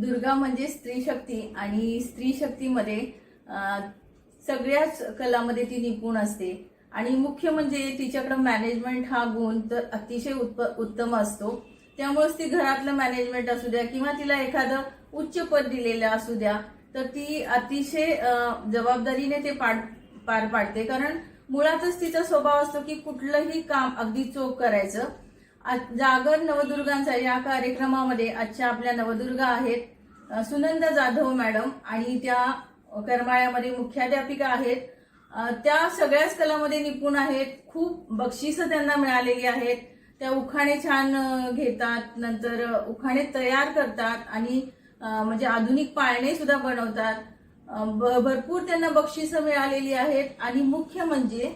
दुर्गा म्हणजे स्त्री शक्ती आणि स्त्री शक्तीमध्ये सगळ्याच कलामध्ये ती निपुण असते. आणि मुख्य म्हणजे तिच्याकडं मॅनेजमेंट हा गुण तर अतिशय उत्प उत्तम असतो. त्यामुळेच ती घरातलं मॅनेजमेंट असू द्या किंवा तिला एखादं उच्च पद दिलेलं असू द्या तर ती अतिशय जबाबदारीने ते पार पार पाडते. कारण मुळातच तिचा स्वभाव असतो की कुठलंही काम अगदी चोख करायचं. जागर नवदुर्गांचा या कार्यक्रमामध्ये आजच्या आपल्या नवदुर्गा आहेत सुनंदा जाधव मॅडम आणि त्या करमाळ्यामध्ये मुख्याध्यापिका आहेत. त्या सगळ्याच कलामध्ये निपुण आहेत. खूप बक्षिसं त्यांना मिळालेली आहेत. त्या उखाणे छान घेतात नंतर उखाणे तयार करतात आणि म्हणजे आधुनिक पाळणे सुद्धा बनवतात. ब- भरपूर त्यांना बक्षिसं मिळालेली आहेत आणि मुख्य म्हणजे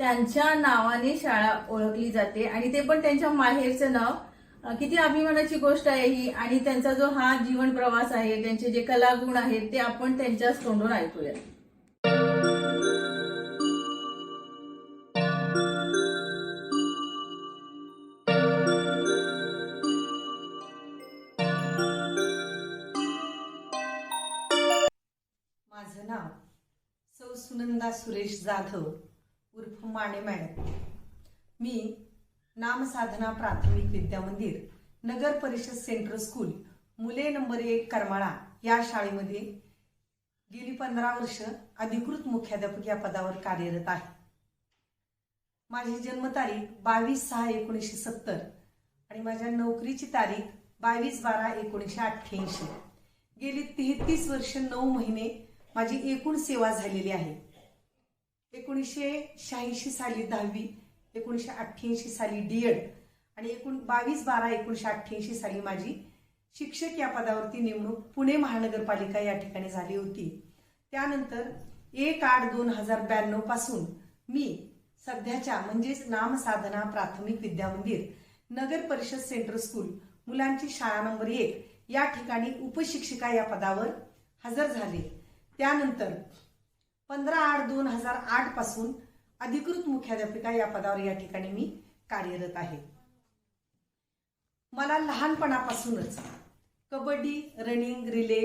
त्यांच्या नावाने शाळा ओळखली जाते. आणि ते पण त्यांच्या माहेरचं नाव. किती अभिमानाची गोष्ट आहे ही. आणि त्यांचा जो हा जीवन प्रवास आहे त्यांचे जे कलागुण आहेत ते आपण त्यांच्याच तोंडून ऐकूया. माझं नाव सौ सुनंदा सुरेश जाधव. उर्फ माने मॅडम. मी नामसाधना प्राथमिक विद्या मंदिर नगर परिषद सेंट्रल स्कूल मुले नंबर एक करमाळा या शाळेमध्ये गेली पंधरा वर्ष अधिकृत मुख्याध्यापक या पदावर कार्यरत आहे. माझी जन्मतारीख बावीस सहा एकोणीसशे सत्तर आणि माझ्या नोकरीची तारीख बावीस बारा एकोणीसशे अठ्ठ्याऐंशी. गेली तेहतीस वर्ष नऊ महिने माझी एकूण सेवा झालेली आहे. एकोणीसशे शहाऐंशी साली दहावी एकोणीसशे अठ्ठ्याऐंशी साली डीएड आणि एकूण बावीस बारा एकोणीसशे अठ्ठ्याऐंशी साली माझी शिक्षक या पदावरती नेमणूक पुणे महानगरपालिका या ठिकाणी झाली होती. त्यानंतर एक आठ दोन हजार ब्याण्णवपासून मी सध्याच्या म्हणजेच नामसाधना प्राथमिक विद्या मंदिर नगर परिषद सेंटर स्कूल मुलांची शाळा नंबर एक या ठिकाणी उपशिक्षिका या पदावर हजर झाले. त्यानंतर पंधरा आठ दोन हजार आठपासून अधिकृत मुख्याध्यापिका या पदावर या ठिकाणी मी कार्यरत आहे. मला लहानपणापासूनच कबड्डी रनिंग रिले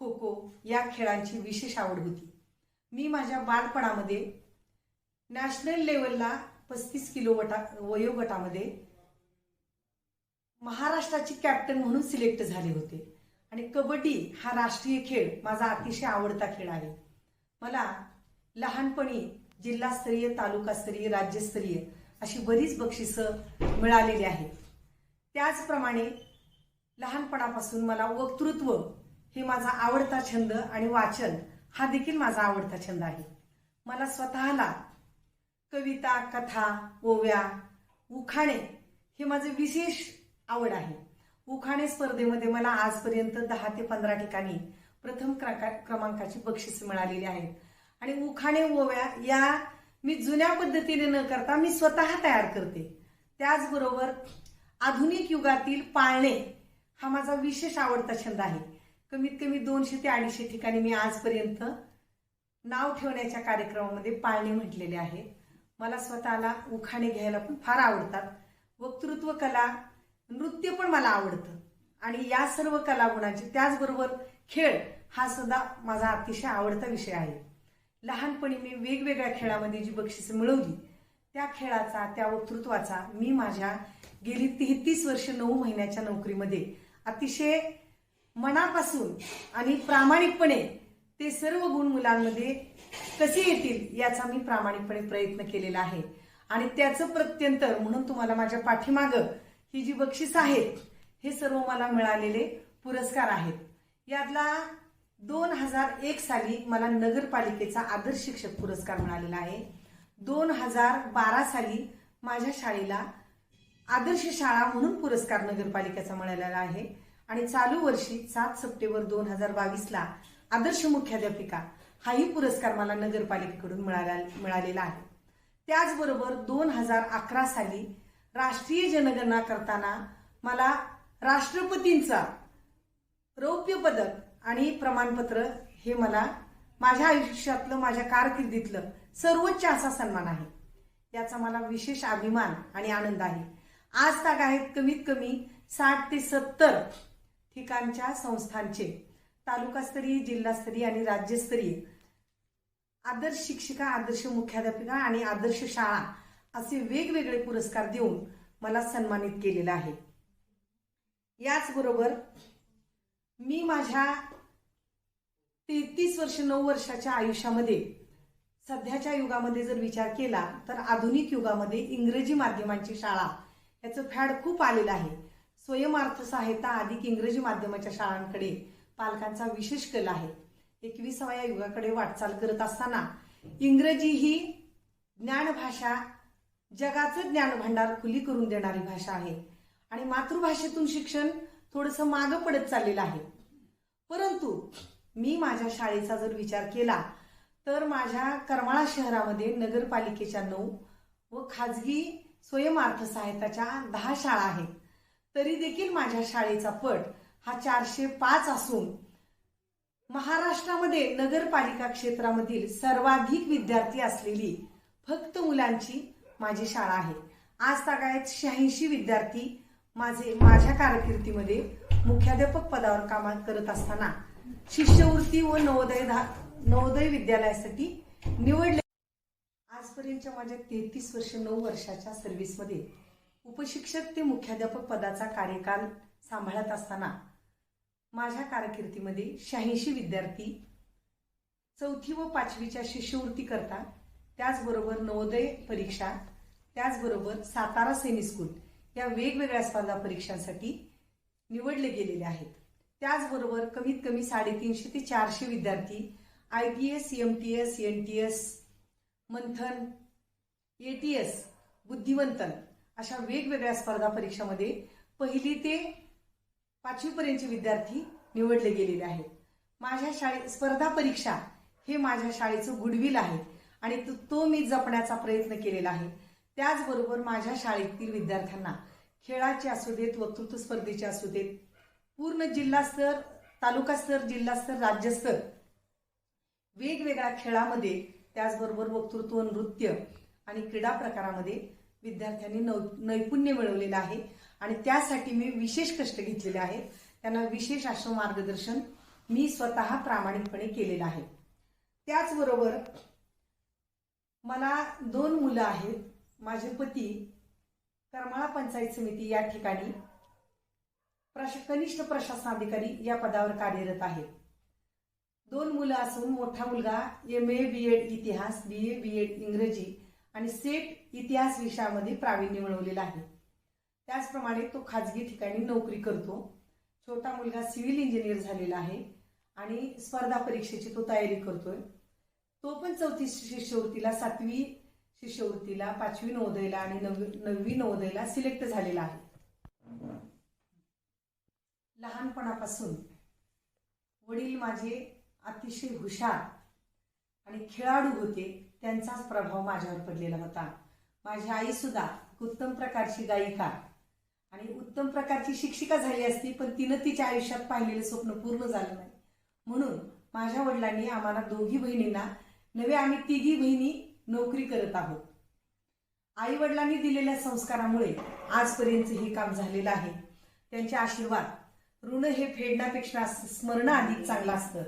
खो खो या खेळांची विशेष आवड होती. मी माझ्या बालपणामध्ये नॅशनल लेवलला पस्तीस किलो वटा वयोगटामध्ये महाराष्ट्राची कॅप्टन म्हणून सिलेक्ट झाले होते. आणि कबड्डी हा राष्ट्रीय खेळ माझा अतिशय आवडता खेळ आहे. मला लहानपणी जिल्हास्तरीय तालुकास्तरीय राज्यस्तरीय अशी बरीच बक्षिसं मिळालेली आहेत. त्याचप्रमाणे लहानपणापासून मला वक्तृत्व हे माझा आवडता छंद आणि वाचन हा देखील माझा आवडता छंद आहे. मला स्वतःला कविता कथा ओव्या उखाणे हे माझे विशेष आवड आहे. उखाणे स्पर्धेमध्ये मला आजपर्यंत दहा ते पंधरा ठिकाणी प्रथम क्रमांकाची बक्षीस मिळालेली आहेत. आणि उखाणे ओव्या या मी जुन्या पद्धतीने न करता मी स्वतः तयार करते. त्याचबरोबर आधुनिक युगातील पाळणे हा माझा विशेष आवडता छंद आहे. कमीत कमी दोनशे ते अडीचशे ठिकाणी मी आजपर्यंत नाव ठेवण्याच्या कार्यक्रमामध्ये पाळणे म्हटलेले आहे. मला स्वतःला उखाणे घ्यायला पण फार आवडतात. वक्तृत्व कला नृत्य पण मला आवडतं. आणि या सर्व कलागुणांचे त्याचबरोबर खेळ हा सुद्धा माझा अतिशय आवडता विषय आहे. लहानपणी मी वेगवेगळ्या खेळामध्ये जी बक्षिसं मिळवली त्या खेळाचा त्या वक्तृत्वाचा मी माझ्या गेली तेहतीस वर्ष नऊ महिन्याच्या नोकरीमध्ये अतिशय मनापासून आणि प्रामाणिकपणे ते सर्व गुण मुलांमध्ये कसे येतील याचा मी प्रामाणिकपणे प्रयत्न केलेला आहे. आणि त्याचं प्रत्यंतर म्हणून तुम्हाला माझ्या पाठीमागं ही जी बक्षीस आहेत हे सर्व मला मिळालेले पुरस्कार आहेत. यातला दोन हजार एक साली मला नगरपालिकेचा आदर्श शिक्षक पुरस्कार मिळालेला आहे. दोन हजार बारा साली माझ्या शाळेला आदर्श शाळा म्हणून पुरस्कार नगरपालिकेचा मिळालेला आहे. आणि चालू वर्षी सात सप्टेंबर दोन हजार बावीसला आदर्श मुख्याध्यापिका हाही पुरस्कार मला नगरपालिकेकडून मिळाला मिळालेला आहे. त्याचबरोबर दोन हजार अकरा साली राष्ट्रीय जनगणना करताना मला राष्ट्रपतींचा रौप्य पदक आणि प्रमाणपत्र हे मला माझ्या आयुष्यातलं माझ्या कारकिर्दीतलं सर्वोच्च असा सन्मान आहे. याचा मला विशेष अभिमान आणि आनंद आहे. आज ताग आहेत कमीत कमी साठ ते सत्तर ठिकाणच्या संस्थांचे. तालुकास्तरीय जिल्हास्तरीय आणि राज्यस्तरीय. आदर्श शिक्षिका आदर्श मुख्याध्यापिका आणि आदर्श शाळा असे वेगवेगळे पुरस्कार देऊन मला सन्मानित केलेलं आहे. याचबरोबर मी माझ्या तेहतीस वर्ष नऊ वर्षाच्या आयुष्यामध्ये सध्याच्या युगामध्ये जर विचार केला तर आधुनिक युगामध्ये इंग्रजी माध्यमांची शाळा याचं फॅड खूप आलेलं आहे. स्वयंअर्थ सहायता अधिक इंग्रजी माध्यमाच्या शाळांकडे पालकांचा विशेष कल आहे. एकविसाव्या युगाकडे वाटचाल करत असताना इंग्रजी ही ज्ञानभाषा जगाचं ज्ञानभांडार खुली करून देणारी भाषा आहे. आणि मातृभाषेतून शिक्षण थोडंसं मागं पडत चाललेलं आहे. परंतु मी माझ्या शाळेचा जर विचार केला तर माझ्या करमाळा शहरामध्ये नगरपालिकेच्या नऊ व खाजगी स्वयंअर्थ सहायताच्या दहा शाळा आहेत. तरी देखील माझ्या शाळेचा पट हा चारशे पाच असून महाराष्ट्रामध्ये नगरपालिका क्षेत्रामधील सर्वाधिक विद्यार्थी असलेली फक्त मुलांची माझी शाळा आहे. आज तागायत शहाऐंशी विद्यार्थी माझे माझ्या कारकिर्दीमध्ये मुख्याध्यापक पदावर काम करत असताना शिष्यवृत्ती व नवोदय नवोदय विद्यालयासाठी निवडले. आजपर्यंतच्या माझ्या तेहतीस वर्ष नऊ वर्षाच्या सर्व्हिसमध्ये उपशिक्षक ते मुख्याध्यापक पदाचा कार्यकाल सांभाळत असताना माझ्या कारकिर्दीमध्ये शहाऐंशी विद्यार्थी चौथी व पाचवीच्या शिष्यवृत्ती करता त्याचबरोबर नवोदय परीक्षा त्याचबरोबर सातारा सैनिक स्कूल या वेगवेगळ्या स्पर्धा परीक्षांसाठी निवडले गेलेले आहेत. त्याचबरोबर कमीत कमी साडेतीनशे ते चारशे विद्यार्थी I T S M T S N T S Manthan A T S Buddhivantan अशा वेगवेगळ्या स्पर्धा परीक्षामध्ये पहिली ते पाचवीपर्यंतचे विद्यार्थी निवडले गेलेले आहेत. माझ्या शाळे स्पर्धा परीक्षा हे माझ्या शाळेचं गुडविल आहे आणि तो- तो मी जपण्याचा प्रयत्न केलेला आहे. त्याचबरोबर माझ्या शाळेतील विद्यार्थ्यांना खेळाचे असू देत वक्तृत्व स्पर्धेचे असू देत पूर्ण जिल्हास्तर तालुकास्तर जिल्हास्तर राज्यस्तर वेगवेगळ्या खेळामध्ये त्याचबरोबर वक्तृत्व नृत्य आणि क्रीडा प्रकारामध्ये विद्यार्थ्यांनी नौ नैपुण्य मिळवलेलं आहे. आणि त्यासाठी मी विशेष कष्ट घेतलेले आहेत. त्यांना विशेष असं मार्गदर्शन मी स्वतः प्रामाणिकपणे केलेलं आहे. त्याचबरोबर मला दोन मुलं आहेत. माझे पती करमाळा पंचायत समिती या ठिकाणी प्रश कनिष्ठ प्रशासनाधिकारी या पदावर कार्यरत आहेत. दोन मुलं असून मोठा मुलगा एम ए बी एड इतिहास बी ए बी एड इंग्रजी आणि सेट इतिहास विषयामध्ये प्रावीण्य मिळवलेला आहे. त्याचप्रमाणे तो खाजगी ठिकाणी नोकरी करतो. छोटा मुलगा सिव्हिल इंजिनियर झालेला आहे आणि स्पर्धा परीक्षेची तो तयारी करतोय. तो पण चौथी शिष्यवृत्तीला सातवी शिष्यवृत्तीला पाचवी नवोदयला आणि नववी नववी नवोदयला सिलेक्ट झालेला आहे. लहानपणापासून वडील माझे अतिशय हुशार आणि खेळाडू होते त्यांचाच प्रभाव माझ्यावर पडलेला होता. माझी आई सुद्धा उत्तम प्रकारची गायिका आणि उत्तम प्रकारची शिक्षिका झाली असती पण तिनं तिच्या आयुष्यात पाहिलेलं स्वप्न पूर्ण झालं नाही. म्हणून माझ्या वडिलांनी आम्हाला दोघी बहिणींना नवे आम्ही तिघी बहिणी नोकरी करत आहोत. आई वडिलांनी दिलेल्या संस्कारामुळे आजपर्यंत हे काम झालेलं आहे. त्यांचे आशीर्वाद ऋण हे फेडण्यापेक्षा स्मरण अधिक चांगलं असतं.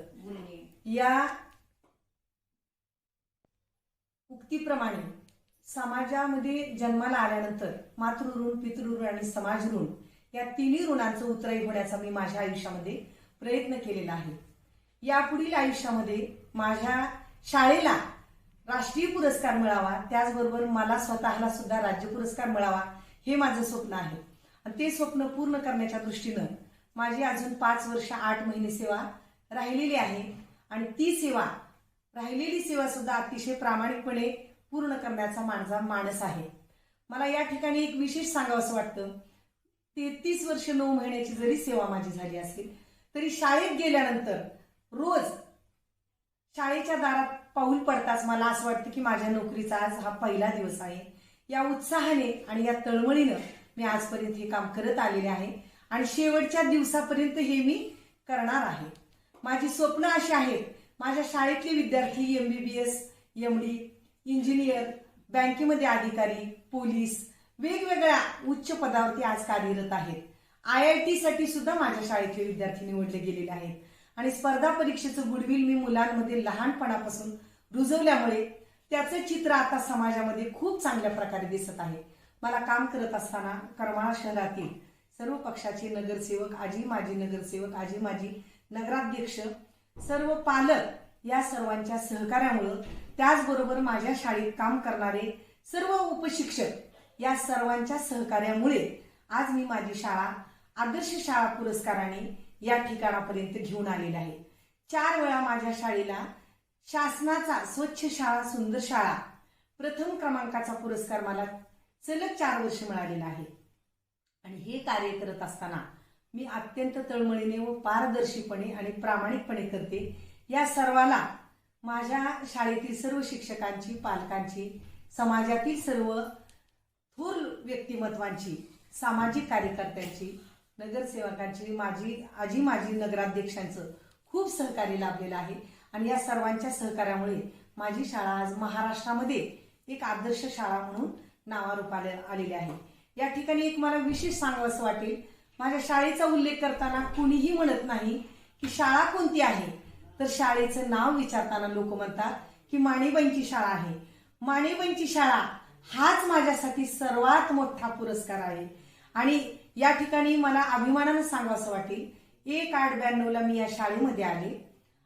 या उक्तीप्रमाणे समाजामध्ये जन्माला आल्यानंतर मातृऋण पितृऋण आणि समाज ऋण या तिन्ही ऋणांचं उतराई होण्याचा मी माझ्या आयुष्यामध्ये प्रयत्न केलेला आहे. यापुढील आयुष्यामध्ये माझ्या शाळेला राष्ट्रीय पुरस्कार मिळावा त्याचबरोबर मला स्वतःला सुद्धा राज्य पुरस्कार मिळावा हे माझं स्वप्न आहे. आणि ते स्वप्न पूर्ण करण्याच्या दृष्टीनं माझी अजून पाच वर्ष आठ महिने सेवा राहिलेली आहे. आणि ती सेवा राहिलेली सेवा सुद्धा अतिशय प्रामाणिकपणे पूर्ण करण्याचा माझा मानस आहे. मला या ठिकाणी एक विशेष सांगावं वाटतं. तेहतीस वर्ष नऊ महिन्याची जरी सेवा माझी झाली असेल तरी शाळेत गेल्यानंतर रोज शाळेच्या दारात पाऊल पडताच मला असं वाटतं की माझ्या नोकरीचा आज हा पहिला दिवस आहे. या उत्साहाने आणि या तळमळीनं मी आजपर्यंत हे काम करत आलेले आहे आणि शेवटच्या दिवसापर्यंत हे मी करणार आहे. माझी स्वप्न अशी आहेत माझ्या शाळेतले विद्यार्थी M B B S M D engineer बँकेमध्ये अधिकारी पोलीस वेगवेगळ्या उच्च पदावरती आज कार्यरत आहेत. आय आय टी साठी सुद्धा माझ्या शाळेतले विद्यार्थी निवडले गेलेले आहेत. आणि स्पर्धा परीक्षेचं गुडविल मी मुलांमध्ये लहानपणापासून रुजवल्यामुळे त्याचे चित्र आता समाजामध्ये खूप चांगल्या प्रकारे दिसत आहे. मला काम करत असताना करमाळा शहरातील सर्व पक्षाचे नगरसेवक आजी माजी नगरसेवक आजी माजी नगराध्यक्ष सर्व पालक या सर्वांच्या सहकार्यामुळं त्याचबरोबर माझ्या शाळेत काम करणारे सर्व उपशिक्षक या सर्वांच्या सहकार्यामुळे आज मी माझी शाळा आदर्श शाळा पुरस्काराने या ठिकाणापर्यंत घेऊन आलेले आहे. चार वेळा माझ्या शाळेला शासनाचा स्वच्छ शाळा सुंदर शाळा प्रथम क्रमांकाचा पुरस्कार मला सलग चार वर्ष मिळालेला आहे. आणि हे कार्य करत असताना मी अत्यंत तळमळीने व पारदर्शीपणे आणि प्रामाणिकपणे करते. या सर्वाला माझ्या शाळेतील सर्व शिक्षकांची पालकांची समाजातील सर्व थोर व्यक्तिमत्वांची सामाजिक कार्यकर्त्यांची नगरसेवकांची माझी आजी माजी नगराध्यक्षांचं खूप सहकार्य लाभलेलं आहे. आणि या सर्वांच्या सहकार्यामुळे माझी शाळा आज महाराष्ट्रामध्ये एक आदर्श शाळा म्हणून नावारूपाला आलेली आहे. या ठिकाणी एक मला विशेष सांगावंसं वाटेल माझ्या शाळेचा उल्लेख करताना कुणीही म्हणत नाही की शाळा कोणती आहे. तर शाळेचं नाव विचारताना लोक म्हणतात की माणेबाईंची शाळा आहे. माणेबाईंची शाळा हाच माझ्यासाठी सर्वात मोठा पुरस्कार आहे. आणि या ठिकाणी मला अभिमानानं सांगावंसं वाटेल एक आठ ब्याण्णवला मी या शाळेमध्ये आले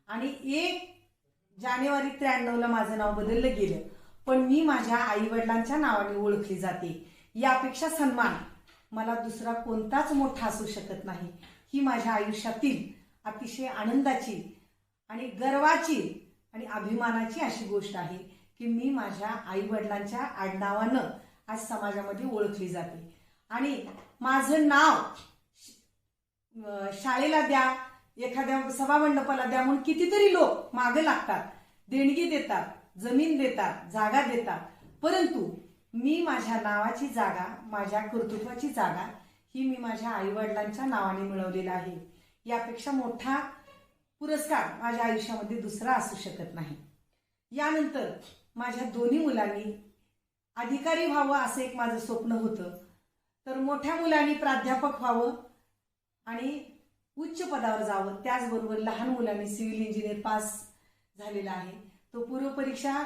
आणि एक जानेवारी त्र्याण्णवला माझं नाव बदललं गेलं. पण मी माझ्या आई वडिलांच्या नावाने ओळखली जाते. यापेक्षा सन्मान मला दुसरा कोणताच मोठा असू शकत नाही. ही माझ्या आयुष्यातील अतिशय आनंदाची आणि गर्वाची आणि अभिमानाची अशी गोष्ट आहे की मी माझ्या आई वडिलांच्या आडनावानं आज समाजामध्ये ओळखली जाते. आणि माझं नाव शाळेला द्या एखाद्या सभामंडपाला द्या म्हणून कितीतरी लोक मागे लागतात देणगी देतात जमीन देतात जागा देतात. परंतु मी माझ्या नावाची जागा माझ्या कर्तृत्वाची जागा ही मी माझ्या आईवडिलांच्या नावाने मिळवलेला आहे. यापेक्षा मोठा पुरस्कार माझ्या आयुष्यामध्ये दुसरा असू शकत नाही. यानंतर माझ्या दोन्ही मुलांनी अधिकारी व्हावं असं एक माझं स्वप्न होतं. तर मोठ्या मुलांनी प्राध्यापक व्हावं आणि उच्च पदावर जावं. त्याचबरोबर लहान मुलांनी सिव्हिल इंजिनियर पास झालेला आहे. तो पूर्व परीक्षा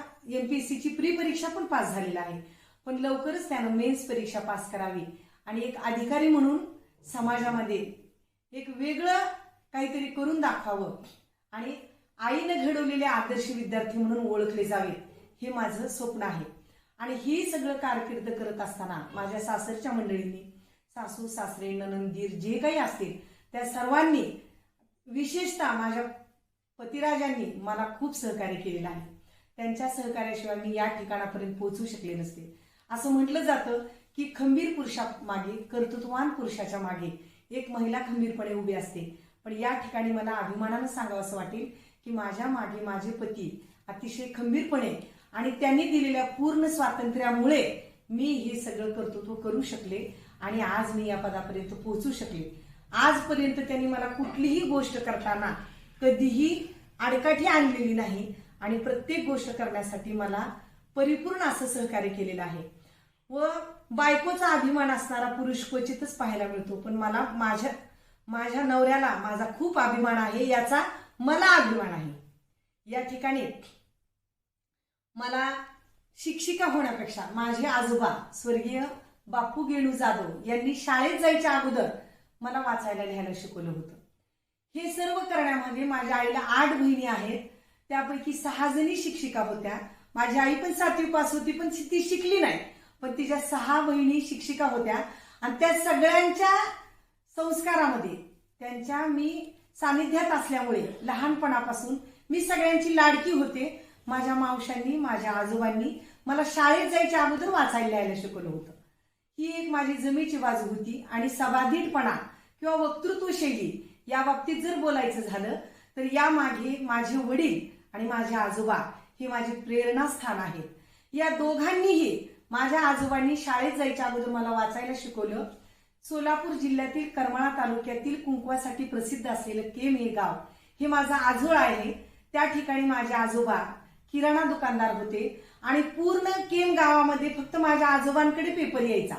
सीची प्री परीक्षा पण पास झालेला आहे. पण लवकरच त्यानं मेन्स परीक्षा पास करावी. आणि एक अधिकारी म्हणून समाजामध्ये एक वेगळं काहीतरी करून दाखवावं. आणि आईनं घडवलेले आदर्श विद्यार्थी म्हणून ओळखले जावेत हे माझं स्वप्न आहे. आणि ही सगळं कारकीर्द करत असताना माझ्या सासरच्या मंडळींनी सासू सासरे ननंदीर जे काही असतील त्या सर्वांनी विशेषतः माझ्या पतिराजांनी मला खूप सहकार्य केलेलं आहे. त्यांच्या सहकार्याशिवाय मी या ठिकाणापर्यंत पोहोचू शकले नसते. असं म्हटलं जातं की खंबीर पुरुषा मागे कर्तृत्ववान पुरुषाच्या मागे एक महिला खंबीरपणे उभी असते. पण या ठिकाणी मला अभिमानानं सांगावं असं वाटेल की माझ्या मागे माझे पती अतिशय खंबीरपणे आणि त्यांनी दिलेल्या पूर्ण स्वातंत्र्यामुळे मी हे सगळं कर्तृत्व करू शकले आणि आज मी या पदापर्यंत पोहोचू शकले. आजपर्यंत त्यांनी मला कुठलीही गोष्ट करताना कधीही आडकाठी आणलेली नाही आणि प्रत्येक गोष्ट करण्यासाठी मला परिपूर्ण असं सहकार्य केलेलं आहे. व बायकोचा अभिमान असणारा पुरुष क्वचितच पाहायला मिळतो पण मला माझ्या माझ्या नवऱ्याला माझा खूप अभिमान आहे याचा मला अभिमान आहे. या ठिकाणी मला शिक्षिका होण्यापेक्षा माझे आजोबा स्वर्गीय बापू गेणू जाधव यांनी शाळेत जायच्या अगोदर मला वाचायला लिहायला शिकवलं होतं. हे सर्व करण्यामध्ये माझ्या आईला आठ बहिणी आहेत. त्यापैकी सहा जणी शिक्षिका होत्या. माझी आई पण सातवी पास होती पण ती शिकली नाही. पण तिच्या सहा बहिणी शिक्षिका होत्या. आणि त्या सगळ्यांच्या संस्कारामध्ये त्यांच्या मी सानिध्यात असल्यामुळे लहानपणापासून मी सगळ्यांची लाडकी होते. माझ्या मावशांनी माझ्या आजोबांनी मला शाळेत जायच्या अगोदर वाचायला यायला शिकवलं होतं. ही एक माझी जमेची बाजू होती आणि सबाधीटपणा किंवा वक्तृत्व शैली या बाबतीत जर बोलायचं झालं तर यामागे माझे वडील आणि माझे आजोबा हे माझे प्रेरणास्थान आहेत. या दोघांनीही माझ्या आजोबांनी शाळेत जायच्या अगोदर मला वाचायला शिकवलं. सोलापूर जिल्ह्यातील करमाळा तालुक्यातील कुंकवासाठी प्रसिद्ध असलेलं केम हे गाव हे माझं आजोळ आहे. त्या ठिकाणी माझे आजोबा किराणा दुकानदार होते आणि पूर्ण केम गावामध्ये फक्त माझ्या आजोबांकडे पेपर यायचा.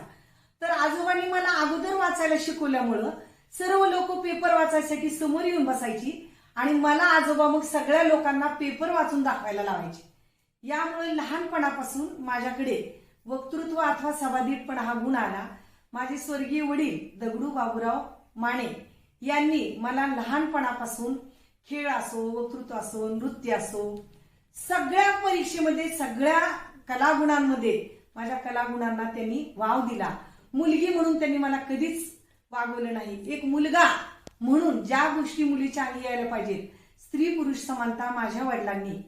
तर आजोबांनी मला अगोदर वाचायला शिकवल्यामुळं सर्व लोक पेपर वाचायसाठी समोर येऊन बसायची आणि मला आजोबा मग सगळ्या लोकांना पेपर वाचून दाखवायला लावायचे. यामुळे लहानपणापासून माझ्याकडे वक्तृत्व अथवा सभाधीटपणा हा गुण आला. माझे स्वर्गीय वडील दगडू बाबूराव माने यांनी मला लहानपणापासून खेळ असो वक्तृत्व असो नृत्य असो सगळ्या परीक्षेमध्ये सगळ्या कलागुणांमध्ये माझ्या कलागुणांना त्यांनी वाव दिला. मुलगी म्हणून त्यांनी मला कधीच वागवलं नाही. एक मुलगा म्हणून ज्या गोष्टी मुलीच्या आधी यायला पाहिजेत स्त्री पुरुष समानता माझ्या वडिलांनी.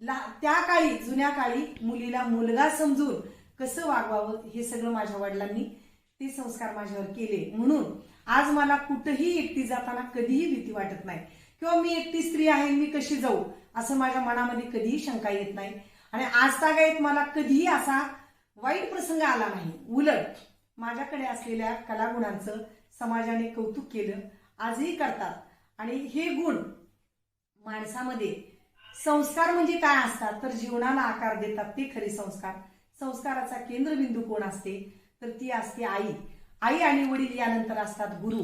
ला- त्या काळी जुन्या काळी मुलीला मुलगा समजून कसं वागवावं हे सगळं माझ्या वडिलांनी ते संस्कार माझ्यावर केले. म्हणून आज मला कुठंही एकटी जाताना कधीही भीती वाटत नाही. किंवा मी एकटी स्त्री आहे मी कशी जाऊ? असं माझ्या मनामध्ये कधीही शंका येत नाही. आणि आज तागायत मला कधीही असा वाईट प्रसंग आला नाही. उलट माझ्याकडे असलेल्या कलागुणांचं समाजाने कौतुक केलं आजही करतात. आणि हे गुण माणसामध्ये संस्कार म्हणजे काय असतात? तर जीवनाला आकार देतात ते खरे संस्कार. संस्काराचा केंद्रबिंदू कोण असते? तर ती असते आई. आई आणि वडील यानंतर असतात गुरु.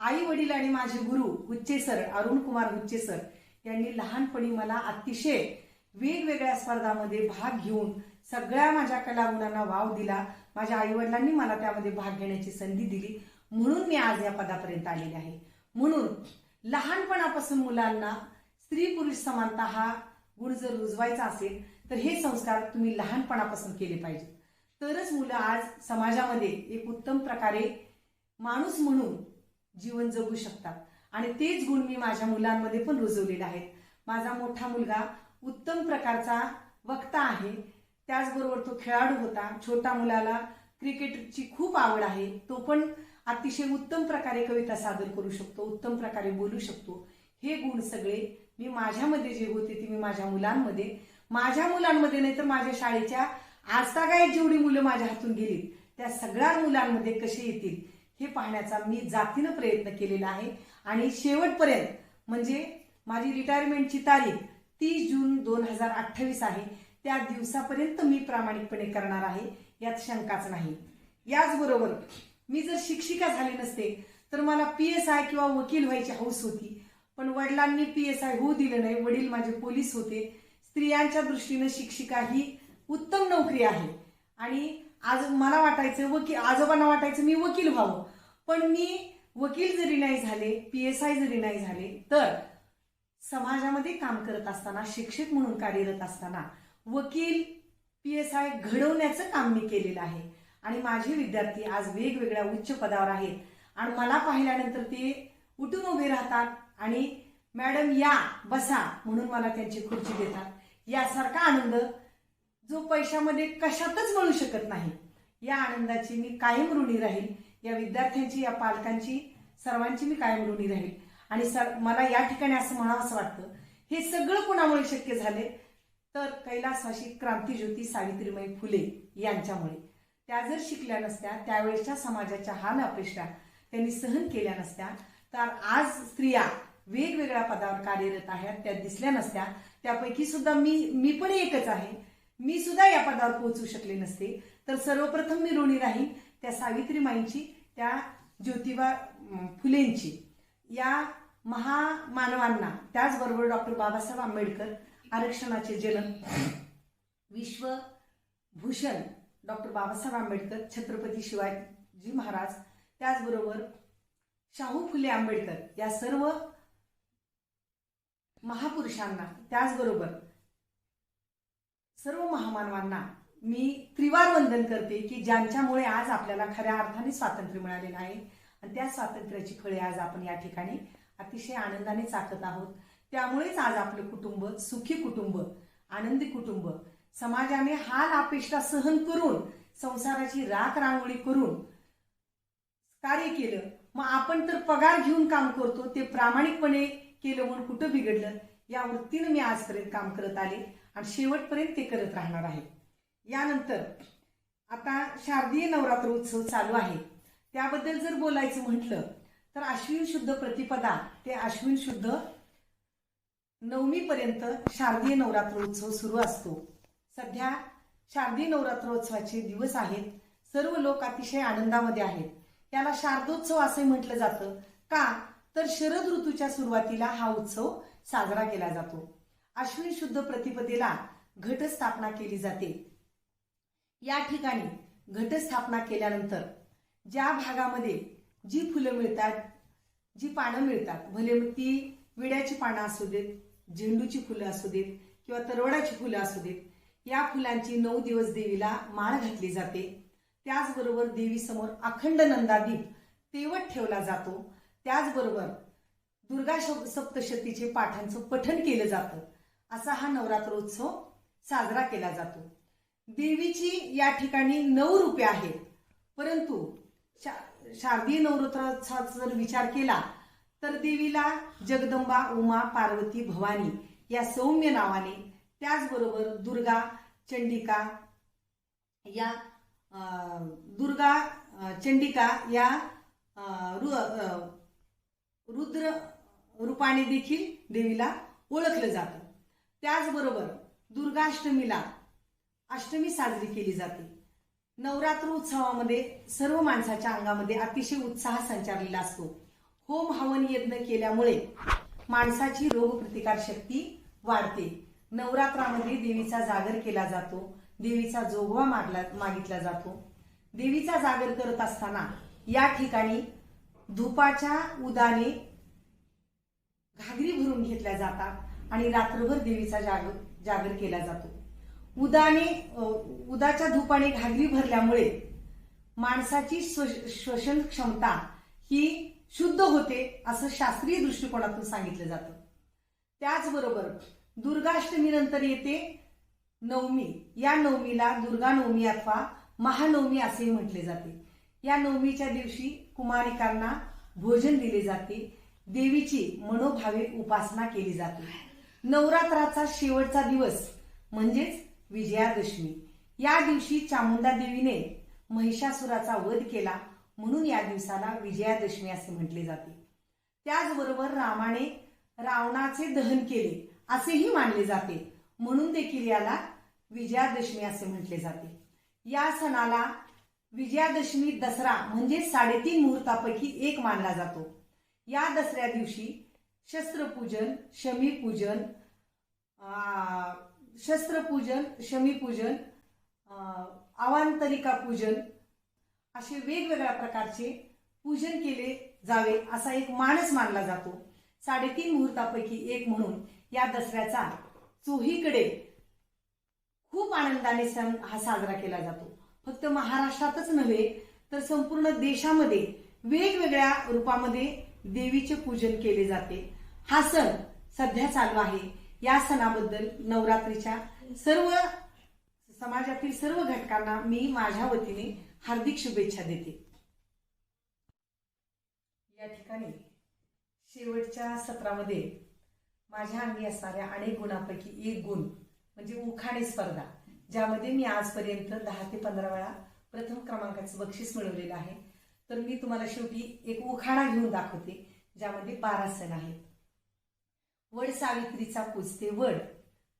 आई वडील आणि माझे गुरु हुच्चे सर अरुण कुमार हुच्चे सर यांनी लहानपणी मला अतिशय वेगवेगळ्या स्पर्धामध्ये भाग घेऊन सगळ्या माझ्या कलागुणांना वाव दिला. माझ्या आई वडिलांनी मला त्यामध्ये भाग घेण्याची संधी दिली. म्हणून मी आज या पदापर्यंत आलेले आहे. म्हणून लहानपणापासून मुलांना स्त्री पुरुष समानता हा गुण जर रुजवायचा असेल तर हे संस्कार तुम्ही लहानपणापासून केले पाहिजे तरच मुलं आज समाजामध्ये एक उत्तम प्रकारे माणूस म्हणून जीवन जगू शकतात. आणि तेच गुण मी माझ्या मुलांमध्ये पण रुजवलेले आहेत. माझा मोठा मुलगा उत्तम प्रकारचा वक्ता आहे. त्याचबरोबर तो खेळाडू होता. छोटा मुलाला क्रिकेटची खूप आवड आहे. तो पण अतिशय उत्तम प्रकारे कविता सादर करू शकतो उत्तम प्रकारे बोलू शकतो. हे गुण सगळे मी माझ्यामध्ये जे होते ते मी माझ्या मुलांमध्ये. माझ्या मुलांमध्ये नाही तर माझ्या शाळेच्या आजतागायत जेवढी मुलं माझ्या हातून गेली त्या सगळ्या मुलांमध्ये कसे येतील? हे पाहण्याचा मी जातीनं प्रयत्न केलेला आहे. आणि शेवटपर्यंत म्हणजे माझी रिटायरमेंटची तारीख तीस जून दोन हजार अठ्ठावीस आहे. त्या दिवसापर्यंत मी प्रामाणिकपणे करणार आहे यात शंकाच नाही. याचबरोबर मी जर शिक्षिका झाले नसते तर मला पी एस आय किंवा वकील व्हायची हौस होती. पण वडिलांनी पी एस आय होऊ दिलं नाही वडील माझे पोलीस होते. स्त्रियांच्या दृष्टीनं शिक्षिका ही उत्तम नोकरी आहे. आणि आज मला वाटायचं वकील आजोबांना वाटायचं मी वकील व्हावं. पण मी वकील जरी नाही झाले पी एस आय जरी नाही झाले तर समाजामध्ये काम करत असताना शिक्षक म्हणून कार्यरत असताना वकील पी एस आय घडवण्याचं काम मी केलेलं आहे. आणि माझे विद्यार्थी आज वेगवेगळ्या उच्च पदावर आहेत. आणि मला पाहिल्यानंतर ते उठून उभे राहतात आणि मॅडम या बसा म्हणून मला त्यांची खुर्ची देतात. यासारखा आनंद जो पैशामध्ये कशातच मिळू शकत नाही. या आनंदाची मी कायम ऋणी राहील. या विद्यार्थ्यांची या पालकांची सर्वांची मी कायम ऋणी राहील. आणि सर मला या ठिकाणी असं म्हणावंसं वाटतं. हे सगळं कुणामुळे शक्य झाले? तर कैलासवाशी क्रांतीज्योती सावित्रीबाई फुले यांच्यामुळे. त्या जर शिकल्या नसत्या त्यावेळेसच्या समाजाच्या हान अपेक्षा त्यांनी सहन केल्या नसत्या तर आज स्त्रिया वेगवेगळ्या पदावर कार्यरत आहेत त्या दिसल्या नसत्या. त्यापैकी सुद्धा मी मी पण एकच आहे. मी सुद्धा या पदावर पोहोचू शकले नसते. तर सर्वप्रथम मी ऋणी राहीन. त्या सावित्रीमाईंची त्या ज्योतिबा फुलेंची या महामानवांना त्याचबरोबर डॉक्टर बाबासाहेब आंबेडकर आरक्षणाचे जनक विश्वभूषण डॉक्टर बाबासाहेब आंबेडकर छत्रपती शिवाजी महाराज त्याचबरोबर शाहू फुले आंबेडकर या सर्व महापुरुषांना त्याचबरोबर सर्व महामानवांना मी त्रिवार वंदन करते की ज्यांच्यामुळे आज आपल्याला खऱ्या अर्थाने स्वातंत्र्य मिळालेलं आहे. आणि त्या स्वातंत्र्याची फळे आज आपण या ठिकाणी अतिशय आनंदाने चाकत आहोत. त्यामुळेच आज आपलं कुटुंब सुखी कुटुंब आनंदी कुटुंब समाजाने हाल अपेक्षा सहन करून संसाराची राख रांगोळी करून कार्य केलं. मग आपण तर पगार घेऊन काम करतो ते प्रामाणिकपणे केलं म्हणून कुठं बिघडलं? या वृत्तीनं मी आजपर्यंत काम करत आले. आणि शेवटपर्यंत ते करत राहणार आहे. यानंतर आता शारदीय नवरात्र उत्सव चालू आहे. त्याबद्दल जर बोलायचं म्हटलं तर अश्विन शुद्ध प्रतिपदा ते अश्विन शुद्ध नवमीपर्यंत शारदीय नवरात्र उत्सव सुरू असतो. सध्या शारदीय नवरात्रोत्सवाचे दिवस आहेत. सर्व लोक अतिशय आनंदामध्ये आहेत. याला शारदोत्सव असे म्हटलं जातं. का? तर शरद ऋतूच्या सुरुवातीला हा उत्सव साजरा केला जातो. अश्विन शुद्ध प्रतिपदेला घटस्थापना केली जाते. या ठिकाणी घटस्थापना केल्यानंतर ज्या भागामध्ये जी फुलं मिळतात जी पानं मिळतात भले ती विड्याची पानं असू देत झेंडूची फुलं असू देत किंवा तरवडाची फुलं असू देत या फुलांची नऊ दिवस देवीला माळ घातली जाते. त्याचबरोबर देवीसमोर अखंड नंदादीप तेवत ठेवला जातो. त्याचबरोबर दुर्गा सप्तशतीचे पाठांचं पठण केलं जातं. असा हा नवरात्रोत्सव साजरा केला जातो. देवीची या ठिकाणी नऊ रूपे आहेत. परंतु शा- शारदीय नवरात्रोत्सवाचा जर विचार केला तर देवीला जगदंबा उमा पार्वती भवानी या सौम्य नावाने त्याचबरोबर दुर्गा चंडिका या दुर्गा चंडिका या रु- रुद्र रूपाने देखील देवीला ओळखलं जातं. त्याचबरोबर दुर्गाष्टमीला अष्टमी साजरी केली जाते. नवरात्र उत्सवामध्ये सर्व माणसाच्या अंगामध्ये अतिशय उत्साह संचारलेला असतो. होम हवन यज्ञ केल्यामुळे माणसाची रोगप्रतिकार शक्ती वाढते. नवरात्रामध्ये देवीचा जागर केला जातो. देवीचा जोगवा मागला मागितला जातो. देवीचा जागर करत असताना या ठिकाणी धुपाच्या उदाने घागरी भरून घेतल्या जातात. आणि रात्रभर देवीचा जागर जागर केला जातो. उदाने उदाच्या धूपाने घागरी भरल्यामुळे माणसाची श्वसन क्षमता ही शुद्ध होते असं शास्त्रीय दृष्टिकोनातून सांगितलं जातं. त्याचबरोबर दुर्गाष्टमी नंतर येते नवमी. या नवमीला दुर्गा नवमी अथवा महानवमी असेही म्हटले जाते. या नवमीच्या दिवशी कुमारिकांना भोजन दिले जाते. देवीची मनोभावे उपासना केली जाते. नवरात्राचा शेवटचा दिवस म्हणजेच विजयादशमी. या दिवशी चामुंडा देवीने महिषासुराचा वध केला म्हणून या दिवसाला विजयादशमी असे म्हटले जाते. त्याचबरोबर रामाने रावणाचे दहन केले असेही मानले जाते. म्हणून देखील याला विजयादशमी असे म्हटले जाते. या सणाला विजयादशमी दसरा म्हणजे साडेतीन मुहूर्तापैकी एक मानला जातो. या दसऱ्या दिवशी शस्त्रपूजन शमीपूजन शस्त्रपूजन शमीपूजन अवांतरिका पूजन असे वेगवेगळ्या प्रकारचे पूजन केले जावे असा एक मानस मानला जातो. साडेतीन मुहूर्तापैकी एक म्हणून या दसऱ्याचा चोहीकडे खूप आनंदाने सण हा साजरा केला जातो. फक्त महाराष्ट्रातच नव्हे तर संपूर्ण देशामध्ये वेगवेगळ्या रूपामध्ये देवीचे पूजन केले जाते. हा सण सध्या चालू आहे. या सणाबद्दल नवरात्रीच्या सर्व समाजातील सर्व घटकांना मी माझ्या वतीने हार्दिक शुभेच्छा देते. या ठिकाणी शेवटच्या सत्रामध्ये माझ्या अंगी असणाऱ्या अनेक गुणांपैकी एक गुण म्हणजे उखाणे स्पर्धा ज्यामध्ये मी आजपर्यंत दहा ते पंधरा वेळा प्रथम क्रमांकाचं बक्षीस मिळवलेलं आहे. तर मी तुम्हाला शेवटी एक उखाणा घेऊन दाखवते ज्यामध्ये बारा सण आहेत वड सावित्रीचा पुजते वड.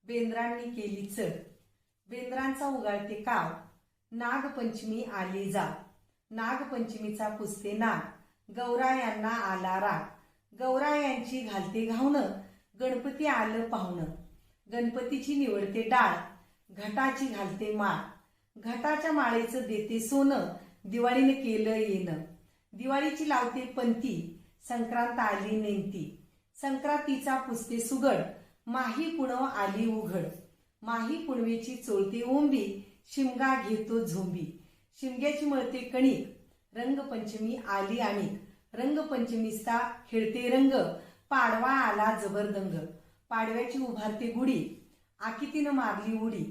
बेंद्रांनी केली चढ. बेंद्रांचा उगाळते काव. नागपंचमी आले जा. नागपंचमीचा पुजते नाग. गौरायांना आला राग. गौरायांची घालते घावणं. गणपती आलं पाहुणं. गणपतीची निवडते डाळ. घटाची घालते माळ. घटाच्या माळेचं देते सोनं. दिवाळीने केलं येणं. दिवाळीची लावते पंती संक्रांत आली नेमती. संक्रांतीचा पुसते सुगड माही पुणव आली उघड. माही पुणवेची चोळते ओंबी शिमगा घेतो झोंबी. शिमग्याची मळते कणिक रंगपंचमी आली आणि. रंगपंचमीचा खेळते रंग पाडवा आला जबरदंग पाडव्याची उभारते गुढी आकितीनं मारली उडी.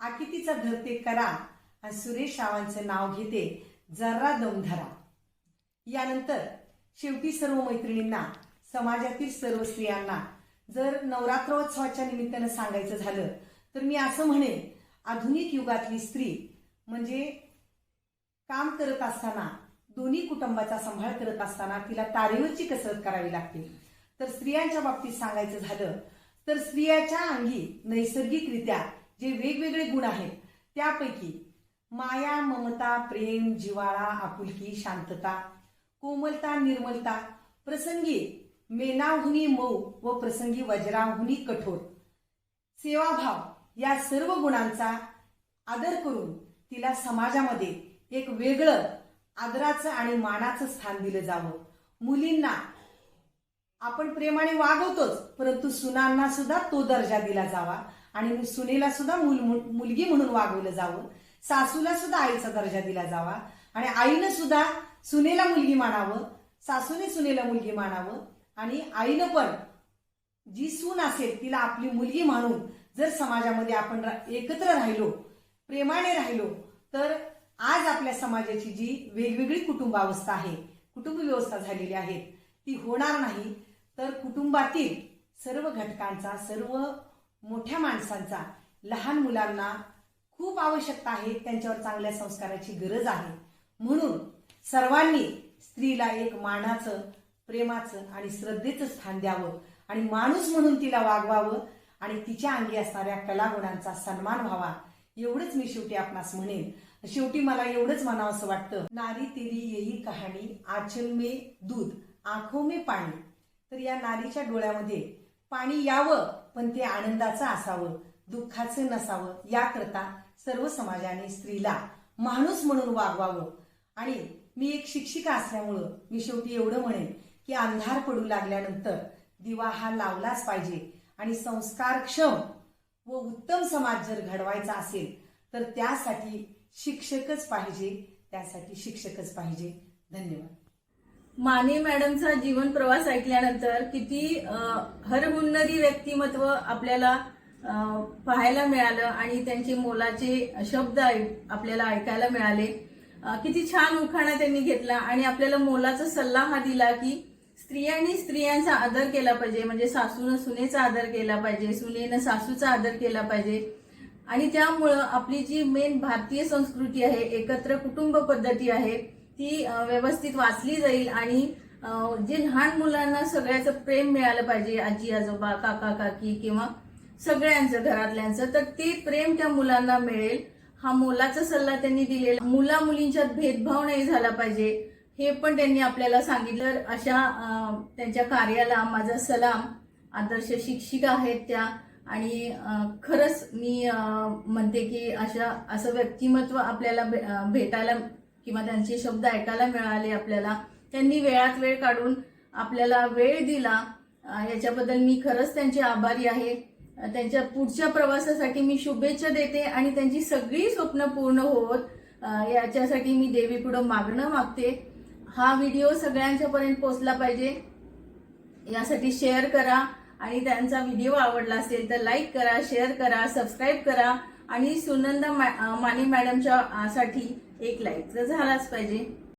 आकितीचा धरते करा आणि सुरेश रावांचं नाव घेते जर्रा दमधरा. यानंतर शेवटी सर्व मैत्रिणींना समाजातील सर्व स्त्रियांना जर नवरात्रोत्सवाच्या निमित्तानं सांगायचं झालं तर मी असं म्हणेन आधुनिक युगातली स्त्री म्हणजे काम करत असताना दोन्ही कुटुंबाचा सांभाळ करत असताना तिला तारेवरची कसरत करावी लागते. तर स्त्रियांच्या बाबतीत सांगायचं झालं तर स्त्रियाच्या अंगी नैसर्गिकरित्या जे वेगवेगळे गुण आहेत त्यापैकी माया ममता प्रेम जिवाळा आपुलकी शांतता कोमलता निर्मलता प्रसंगी मेनाहुनी मऊ व प्रसंगी वज्राहुनी कठोर. सेवाभाव या सर्व गुणांचा आदर करून तिला समाजामध्ये एक वेगळं आदराचं आणि मानाचं स्थान दिलं जावं. मुलींना आपण प्रेमाने वागवतोच परंतु सुनांना सुद्धा तो दर्जा दिला जावा आणि सुनेला सुद्धा मुल मुलगी म्हणून वागवलं जावं. सासूला सुद्धा आईचा दर्जा दिला जावा. आणि आईनं सुद्धा सुनेला मुलगी मानावं. सासूने सुनेला मुलगी मानावं. आणि आईनं पण जी सून असेल तिला आपली मुलगी म्हणून जर समाजामध्ये आपण एकत्र राहिलो प्रेमाने राहिलो तर आज आपल्या समाजाची जी वेगवेगळी कुटुंबावस्था आहे कुटुंब व्यवस्था झालेली आहे ती होणार नाही. तर कुटुंबातील सर्व घटकांचा सर्व मोठ्या माणसांचा लहान मुलांना खूप आवश्यकता आहे त्यांच्यावर चांगल्या संस्काराची गरज आहे. म्हणून सर्वांनी स्त्रीला एक मानाचं प्रेमाचं आणि श्रद्धेचं स्थान द्यावं आणि माणूस म्हणून तिला वागवावं आणि तिच्या अंगी असणाऱ्या कलागुणांचा सन्मान व्हावा. एवढंच मी शेवटी आपणास म्हणेन. शेवटी मला एवढंच म्हणावं असं वाटतं. नारी तेरी येई कहाणी आचल मे दूध आंखो मे पाणी. तर या नारीच्या डोळ्यामध्ये पाणी यावं पण ते आनंदाचं असावं दुःखाचं नसावं याकरता सर्व समाजाने स्त्रीला माणूस म्हणून वागवावं. आणि मी एक शिक्षिका असल्यामुळं मी शेवटी एवढं म्हणेन की अंधार पडू लागल्यानंतर दिवा हा लावलाच पाहिजे. आणि संस्कारक्षम व उत्तम समाज जर घडवायचा असेल तर त्यासाठी शिक्षकच पाहिजे. त्यासाठी शिक्षकच पाहिजे. धन्यवाद. माने मॅडमचा जीवन प्रवास ऐकल्यानंतर किती हरहुन्नरी व्यक्तिमत्व आपल्याला पाहायला मिळालं आणि त्यांचे मोलाचे शब्द आपल्याला ऐकायला मिळाले. किती छान उखाणा त्यांनी घेतला आणि आपल्याला मोलाचा सल्ला हा दिला की स्त्रियांनी स्त्रियांचा आदर केला पाहिजे. म्हणजे सासूनं सुनेचा आदर केला पाहिजे सुनेनं सासूचा आदर केला पाहिजे. आणि त्यामुळं आपली जी मेन भारतीय संस्कृती आहे एकत्र कुटुंब पद्धती आहे ती व्यवस्थित वाचली जाईल आणि जे लहान मुलांना सगळ्याचं प्रेम मिळालं पाहिजे आजी आजोबा काका काकी किंवा सगळ्यांचं घरातल्यांचं तर ते प्रेम त्या मुलांना मिळेल. हा मोलाचा सल्ला त्यांनी दिलेला. मुला मुलींच्यात भेदभाव नाही झाला पाहिजे. हे पण त्यांनी आपल्याला सांगितलं. तर अशा त्यांच्या कार्याला माझा सलाम. आदर्श शिक्षिका आहेत त्या. आणि खरंच मी म्हणते की अशा असं व्यक्तिमत्व आपल्याला भे- भेटायला किंवा त्यांचे शब्द ऐकायला मिळाले आपल्याला. त्यांनी वेळात वेळ काढून आपल्याला वेळ दिला. याच्याबद्दल मी खरंच त्यांचे आभारी आहे. त्यांच्या पुढच्या प्रवासासाठी मी शुभेच्छा देते आणि त्यांची सगळी स्वप्न पूर्ण होत याच्यासाठी मी देवीपुढं मागणं मागते. हा व्हिडिओ सगळ्यांच्यापर्यंत पोहोचला पाहिजे. यासाठी शेअर करा आणि त्यांचा व्हिडिओ आवडला असेल तर लाईक करा शेअर करा सबस्क्राईब करा आणि सुनंदा मा- माने मॅडमच्या साठी एक लाईक तर झालाच पाहिजे.